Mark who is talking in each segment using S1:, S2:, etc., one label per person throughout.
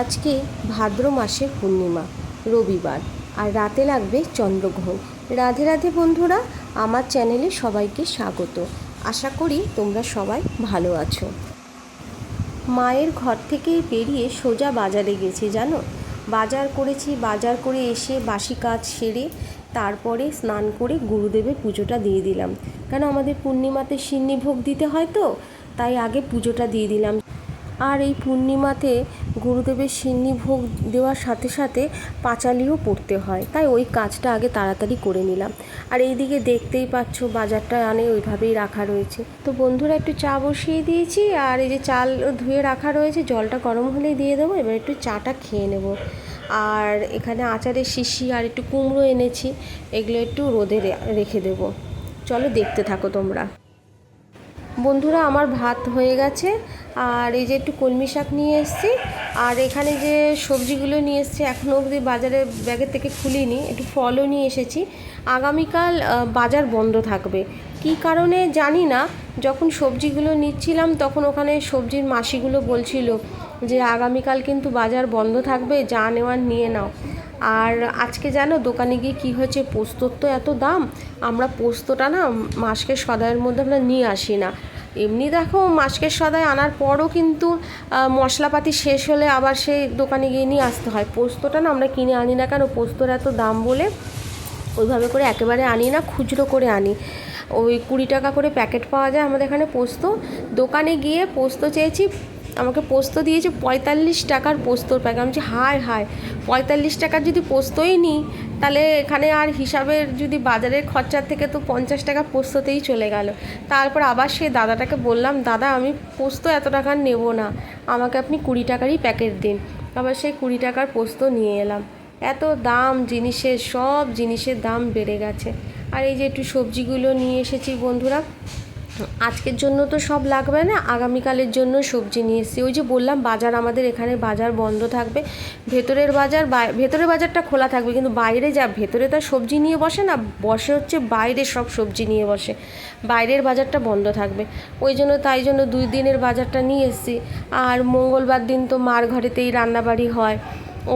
S1: আজকে ভাদ্র মাসের পূর্ণিমা, রবিবার, আর রাতে লাগবে চন্দ্রগ্রহণ। রাধে রাধে বন্ধুরা, আমার চ্যানেলে সবাইকে স্বাগত। আশা করি তোমরা সবাই ভালো আছো। মায়ের ঘর থেকে বেরিয়ে সোজা বাজারে গেছি, জানো? বাজার করেছি, বাজার করে এসে বাসি কাজ সেরে তারপরে স্নান করে গুরুদেবের পুজোটা দিয়ে দিলাম। কেন আমাদের পূর্ণিমাতে সিন্নি ভোগ দিতে হয় তো? তাই আগে পুজোটা দিয়ে দিলাম। আর এই পূর্ণিমাতে গুরুদেবের সিন্নি ভোগ দেওয়ার সাথে সাথে পাঁচালিও পড়তে হয়। তাই ওই কাজটা আগে তাড়াতাড়ি করে নিলাম। আর এইদিকে দেখতেই পাচ্ছ বাজারটা আনে ওইভাবেই রাখা রয়েছে। তো বন্ধুরা একটু চা বসিয়ে দিয়েছি আর এই যে চাল ধুয়ে রাখা রয়েছে, জলটা গরম হলেই দিয়ে দেবো। এবার একটু চাটা খেয়ে নেব। আর এখানে আচারের শিশি আর একটু কুমড়ো এনেছি, এগুলো একটু রোদে রেখে দেবো। চলো দেখতে থাকো তোমরা। বন্ধুরা, আমার ভাত হয়ে গেছে। আর এই যে একটু কলমি শাক নিয়ে এসেছি, আর এখানে যে সবজিগুলো নিয়ে এসেছি, এখনও অবধি বাজারে ব্যাগের থেকে খুলিনি, একটু ফলও নিয়ে এসেছি। আগামীকাল বাজার বন্ধ থাকবে। কী কারণে জানি না, যখন সবজিগুলো নিচ্ছিলাম, তখন ওখানে সবজির মাসিগুলো বলছিল যে, আগামীকাল কিন্তু বাজার বন্ধ থাকবে, যা নেওয়ার নিয়ে নাও। আর আজকে জানো, দোকানে গিয়ে কী হয়েছে, পোস্তর তো এত দাম, আমরা পোস্তটা না, মাসকে সদায়ের মধ্যে আমরা নিয়ে আসি না। এমনি দেখো মাসকের সদায় আনার পরও কিন্তু মশলাপাতি শেষ হলে আবার সেই দোকানে গিয়ে নিয়ে আসতে হয়। পোস্তটা না আমরা কিনে আনি না কেন? পোস্তর এত দাম বলে ওইভাবে করে একেবারে আনি না, খুচরো করে আনি। ওই কুড়ি টাকা করে প্যাকেট পাওয়া যায় আমাদের এখানে পোস্ত। দোকানে গিয়ে পোস্ত চেয়েছি আমাকে পোস্ত দিয়েছে পঁয়তাল্লিশ টাকার পোস্তর প্যাকেট আমি বলছি, হায় হায়, পঁয়তাল্লিশ টাকার যদি পোস্তই নিই, তাহলে এখানে আর হিসাবের যদি বাজারের খরচার থেকে তো পঞ্চাশ টাকা পোস্ততেই চলে গেল। তারপর আবার সেই দাদাটাকে বললাম, দাদা, আমি পোস্ত এত টাকার নেব না, আমাকে আপনি কুড়ি টাকারই প্যাকেট দিন। আবার সেই কুড়ি টাকার পোস্ত নিয়ে এলাম। এত দাম, জিনিসের সব জিনিসের দাম বেড়ে গেছে। আর এই যে একটু সবজিগুলো নিয়ে এসেছি বন্ধুরা আজকের জন্য তো সব লাগবে না, আগামীকালের জন্য সবজি নিয়ে এসেছি। ওই যে বললাম, বাজার আমাদের এখানে বাজার বন্ধ থাকবে। ভেতরের বাজার ভেতরের বাজারটা খোলা থাকবে, কিন্তু বাইরে যা, ভেতরে তো সবজি নিয়ে বসে না, বসে হচ্ছে বাইরে সব সবজি নিয়ে বসে। বাইরের বাজারটা বন্ধ থাকবে। ওই জন্য তাই জন্য দুই দিনের বাজারটা নিয়ে এসেছি। আর মঙ্গলবার দিন তো মার ঘরেতেই রান্নাবাড়ি হয়।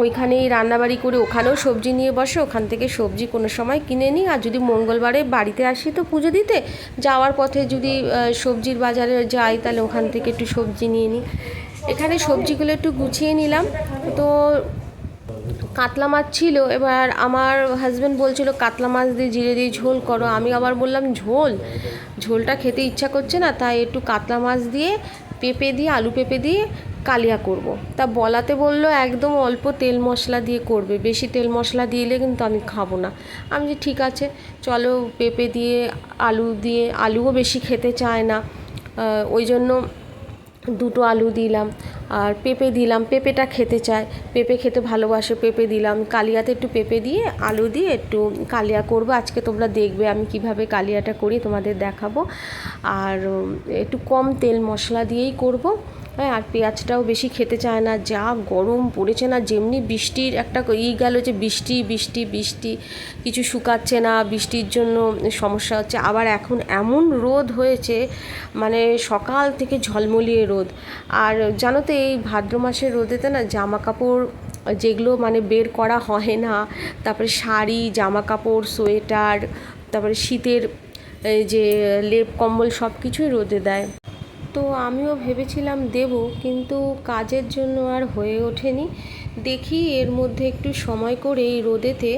S1: ওইখানেই রান্নাবাড়ি করে ওখানেও সবজি নিয়ে বসে, ওখান থেকে সবজি কোনো সময় কিনে নিই। আর যদি মঙ্গলবারে বাড়িতে আসি তো পুজো দিতে, যাওয়ার পথে যদি সবজির বাজারে যাই তাহলে ওখান থেকে একটু সবজি নিয়ে নিই। এখানে সবজিগুলো একটু গুছিয়ে নিলাম। তো কাতলা মাছ ছিল, এবার আমার হাজব্যান্ড বলছিল, কাতলা মাছ দিয়ে জিরে দিয়ে ঝোল করো। আমি আবার বললাম, ঝোল? ঝোলটা খেতে ইচ্ছা করছে না, তাই একটু কাতলা মাছ দিয়ে পেঁপে দিয়ে, আলু পেঁপে দিয়ে কালিয়া করব। তা বলাতে বলল, একদম অল্প তেল মশলা দিয়ে করবে। বেশি তেল মশলা দিলে কিন্তু আমি খাব না। আমি যে ঠিক আছে, চলো পেঁপে দিয়ে, আলু দিয়ে, আলুও বেশি খেতে চায় না। ওই জন্য দুটো আলু দিলাম আর পেঁপে দিলাম। পেঁপেটা খেতে চায়। পেঁপে খেতে ভালোবাসে, পেঁপে দিলাম। কালিয়াতে একটু পেঁপে দিয়ে, আলু দিয়ে একটু কালিয়া করব। আজকে তোমরা দেখবে আমি কীভাবে কালিয়াটা করি, তোমাদের দেখাবো। আর একটু কম তেল মশলা দিয়েই করব। হ্যাঁ আর পেঁয়াজটাও বেশি খেতে চায় না। যা গরম পড়েছে না, যেমনি বৃষ্টির একটা ই গেল যে বৃষ্টি বৃষ্টি বৃষ্টি, কিছু শুকাচ্ছে না, বৃষ্টির জন্য সমস্যা হচ্ছে। আবার এখন এমন রোদ হয়েছে মানে সকাল থেকে ঝলমলিয়ে রোদ। আর জানো তো, এই ভাদ্র মাসের রোদেতে না জামা কাপড় যেগুলো মানে বের করা হয় না, তারপরে শাড়ি জামা কাপড় সোয়েটার, তারপরে শীতের যে লেপ কম্বল সব কিছুই রোদে দেয়। তো আমিও ভেবেছিলাম দেব, কিন্তু কাজের জন্য আর হয়ে ওঠেনি। দেখি এর মধ্যে একটু সময় করে এই রোদেতে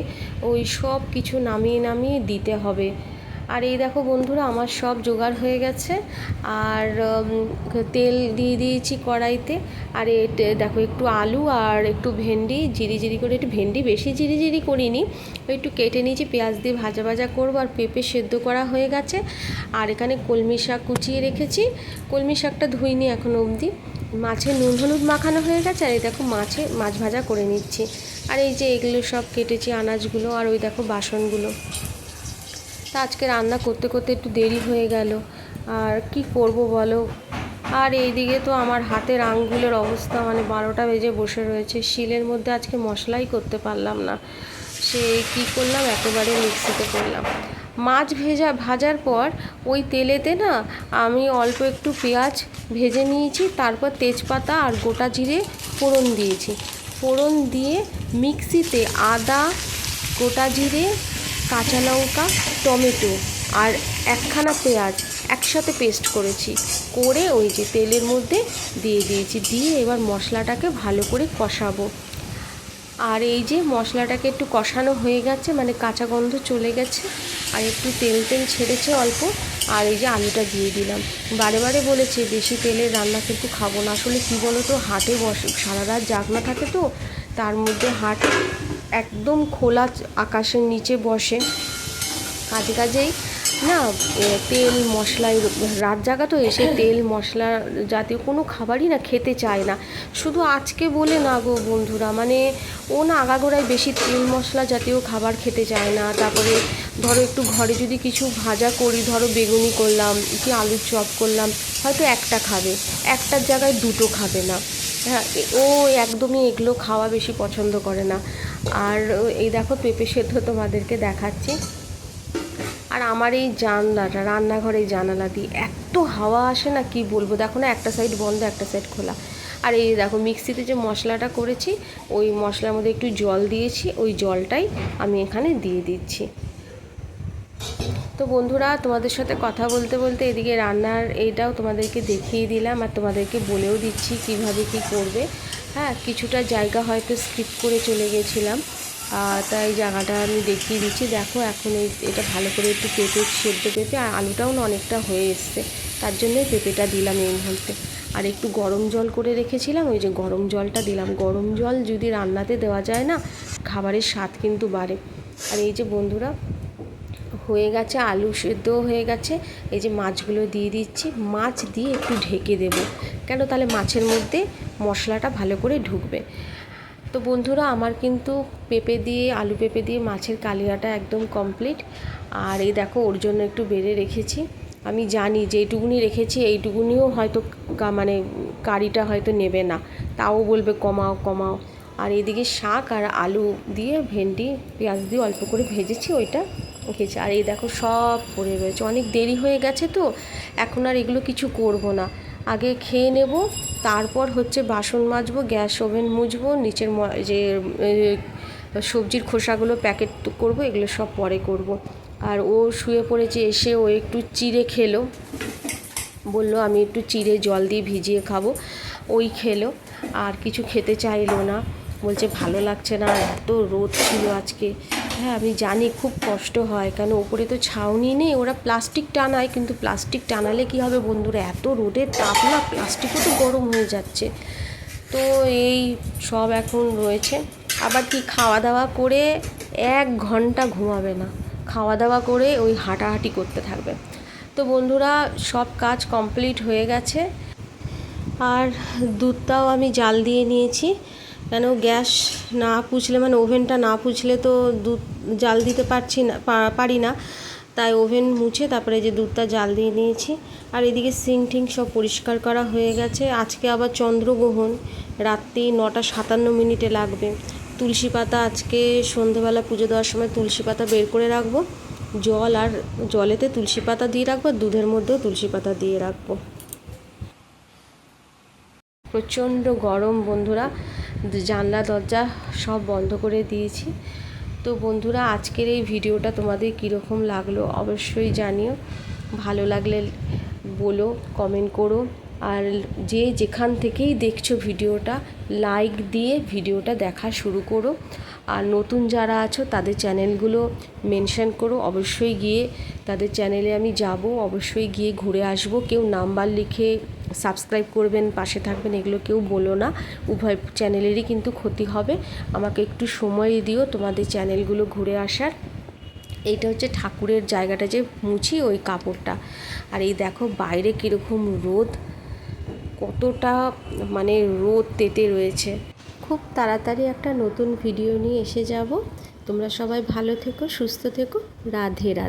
S1: ওই সব কিছু নামিয়ে নামিয়ে দিতে হবে। আর এই দেখো বন্ধুরা, আমার সব জোগাড় হয়ে গেছে। আর তেল দিয়ে দিয়েছি কড়াইতে। আর দেখো একটু আলু আর একটু ভেন্ডি, জিরি জিরি করে একটু ভেন্ডি, বেশি জিরি জিরি করিনি। একটু কেটে নিয়েছি, পেঁয়াজ দিয়ে ভাজা ভাজা করব আর পেঁপে সেদ্ধ করা হয়ে গেছে। আর এখানে কলমি শাক কুচিয়ে রেখেছি। কলমি শাকটা ধুইনি এখনও অবধি। মাছে নুন হলুদ মাখানো হয়ে গেছে, আর এই দেখো মাছে মাছ ভাজা করে নিচ্ছি। আর এই যে এগুলো সব কেটেছি, আনাজগুলো আর ওই দেখো বাসনগুলো। তা আজকে রান্না করতে করতে একটু দেরি হয়ে গেল। আর কি করব বলো? আর এইদিকে তো আমার হাতের আঙ্গুলের অবস্থা মানে বারোটা বেজে বসে রয়েছে। শিলের মধ্যে আজকে মশলাই করতে পারলাম না। সে কি করলাম? একেবারে মিক্সিতে করলাম। মাছ ভেজা, ভাজার পর ওই তেলেতে না আমি অল্প একটু পেঁয়াজ ভেজে নিয়েছি, তারপর তেজপাতা আর গোটা জিরে ফোড়ন দিয়েছি। ফোড়ন দিয়ে মিক্সিতে আদা, গোটা জিরে কাঁচা লঙ্কা, টমেটো আর একখানা পেঁয়াজ একসাথে পেস্ট করেছি। করে ওই যে তেলের মধ্যে দিয়ে দিয়েছি। দিয়ে এবার মশলাটাকে ভালো করে কষাবো। আর এই যে মশলাটাকে একটু কষানো হয়ে গেছে মানে কাঁচা গন্ধ চলে গেছে, আর একটু তেল তেল ছেড়েছে অল্প, আর এই যে আলুটা দিয়ে দিলাম। বারে বারে বলেছে, বেশি তেলের রান্না কিন্তু খাব না। আসলে কী বলো তো হাটে বসে, সারা রাত জাগনা থাকে তো, তার মধ্যে হাট একদম খোলা আকাশের নিচে বসে। কাজে কাজেই না তেল মশলা রাত জাগা তো এসে তেল মশলা জাতীয় কোনো খাবারই না খেতে চায় না। শুধু আজকে বলে না গো বন্ধুরা মানে ও না আগাগোড়ায় বেশি তেল মশলা জাতীয় খাবার খেতে চায় না। তারপরে ধরো একটু ঘরে যদি কিছু ভাজা করি ধরো বেগুনি করলাম কি আলুর চপ করলাম হয়তো একটা খাবে। একটার জায়গায় দুটো খাবে না। হ্যাঁ ও একদমই এগুলো খাওয়া বেশি পছন্দ করে না। আর এই দেখো পেঁপে সেদ্ধ তোমাদেরকে দেখাচ্ছি। আর আমার এই জানলাটা, রান্নাঘরে জানালা দিয়ে এত হাওয়া আসে না, কি বলব? দেখো না, একটা সাইড বন্ধ, একটা সাইড খোলা। আর এই দেখো, মিক্সিতে যে মশলাটা করেছি, ওই মশলার মধ্যে একটু জল দিয়েছি, ওই জলটাই আমি এখানে দিয়ে দিচ্ছি। তো বন্ধুরা, তোমাদের সাথে কথা বলতে বলতে এদিকে রান্নার এইটাও তোমাদেরকে দেখিয়ে দিলাম আর তোমাদেরকে বলেও দিচ্ছি কীভাবে কি করবে। হ্যাঁ কিছুটা জায়গা হয়তো স্কিপ করে চলে গেছিলাম। তাই জায়গাটা আমি দেখিয়ে দিচ্ছি। দেখো, এখন এই এটা ভালো করে একটু পেঁপে সেদ্ধ পেঁপে, আর আলুটাও না অনেকটা হয়ে এসছে। তার জন্যই পেঁপেটা দিলাম এই মুহূর্তে। আর একটু গরম জল করে রেখেছিলাম, ওই যে গরম জলটা দিলাম। গরম জল যদি রান্নাতে দেওয়া যায় না, খাবারের স্বাদ কিন্তু বাড়ে। আর এই যে বন্ধুরা হয়ে গেছে, আলু সেদ্ধও হয়ে গেছে। এই যে মাছগুলো দিয়ে দিচ্ছি, মাছ দিয়ে একটু ঢেকে দেব। কেন? তাহলে মাছের মধ্যে মশলাটা ভালো করে ঢুকবে। তো বন্ধুরা, আমার কিন্তু পেঁপে দিয়ে, আলু পেঁপে দিয়ে মাছের কালিয়াটা একদম কমপ্লিট। আর এই দেখো, ওর জন্য একটু বেড়ে রেখেছি। আমি জানি যে এইটুকুনি রেখেছি, এইটুকুনিও হয়তো মানে কারিটা হয়তো নেবে না। তাও বলবে কমাও কমাও। আর এদিকে শাক আর আলু দিয়ে ভেন্ডি, পেঁয়াজ দিয়ে অল্প করে ভেজেছি, ওইটা খেয়েছি আর এই দেখো সব পড়ে রয়েছে। অনেক দেরি হয়ে গেছে তো, এখন আর এগুলো কিছু করব না। আগে খেয়ে নেব, তারপর হচ্ছে বাসন মাজবো, গ্যাস ওভেন মুছবো নিচের যে সবজির খোসাগুলো প্যাকেট করব, এগুলো সব পরে করব। আর ও শুয়ে পড়েছে, এসে ও একটু চিড়ে খেলো। বলল, আমি একটু চিড়ে জল দিয়ে ভিজিয়ে খাব। ওই খেলো। আর কিছু খেতে চাইলো না। বলছে, ভালো লাগছে না এত রোদ ছিল আজকে। হ্যাঁ আমি জানি খুব কষ্ট হয়, কেন ওপরে তো ছাউনি নেই, ওরা প্লাস্টিক টানায়, কিন্তু প্লাস্টিক টানালে কি হবে বন্ধুরা? এত রোদের তাপ না প্লাস্টিকও তো গরম হয়ে যাচ্ছে। তো এই সব এখন রয়েছে। আবার কি খাওয়া দাওয়া করে এক ঘণ্টা ঘুমাবে না। খাওয়া দাওয়া করে ওই হাঁটাহাঁটি করতে থাকবে। তো বন্ধুরা, সব কাজ কমপ্লিট হয়ে গেছে। আর দুধটাও আমি জাল দিয়ে নিয়েছি। কেন গ্যাস না পুছলে মানে ওভেনটা না পুছলে তো দুধ জাল দিতে পারছি না পারি না। তাই ওভেন মুছে তারপরে যে দুধটা জাল দিয়ে নিয়েছি। আর এদিকে সিং টিং সব পরিষ্কার করা হয়ে গেছে। আজকে আবার চন্দ্রগ্রহণ, রাত্রি নটা সাতান্ন মিনিটে লাগবে। তুলসী পাতা আজকে সন্ধেবেলা পুজো দেওয়ার সময় তুলসী পাতা বের করে রাখব। জল আর জলেতে তুলসী পাতা দিয়ে রাখব দুধের মধ্যেও তুলসী পাতা দিয়ে রাখব। প্রচণ্ড গরম বন্ধুরা। জানলা, দরজা সব বন্ধ করে দিয়েছি। তো বন্ধুরা, আজকের এই ভিডিওটা তোমাদের কীরকম লাগল অবশ্যই জানিও। ভালো লাগলে বলো কমেন্ট করো। আর যে যেখান থেকেই দেখছ ভিডিওটা লাইক দিয়ে ভিডিওটা দেখা শুরু করো। আর নতুন যারা আছো, তাদের চ্যানেলগুলো মেনশন করো। অবশ্যই গিয়ে তাদের চ্যানেলে আমি যাব, অবশ্যই গিয়ে ঘুরে আসব। কেউ নাম্বার লিখে সাবস্ক্রাইব করবেন, পাশে থাকবেন, এগুলো কেউ বলো না। উভয় চ্যানেলেরই কিন্তু ক্ষতি হবে। আমাকে একটু সময় দিও তোমাদের চ্যানেলগুলো ঘুরে আসার। এইটা হচ্ছে ঠাকুরের জায়গাটা যে মুছি ওই কাপড়টা। আর এই দেখো বাইরে কীরকম রোদ। কতটা মানে রোদ তেতে রয়েছে। খুব তাড়াতাড়ি একটা নতুন ভিডিও নিয়ে এসে যাব। তোমরা সবাই ভালো থেকো, সুস্থ থেকো। রাধে রাধে।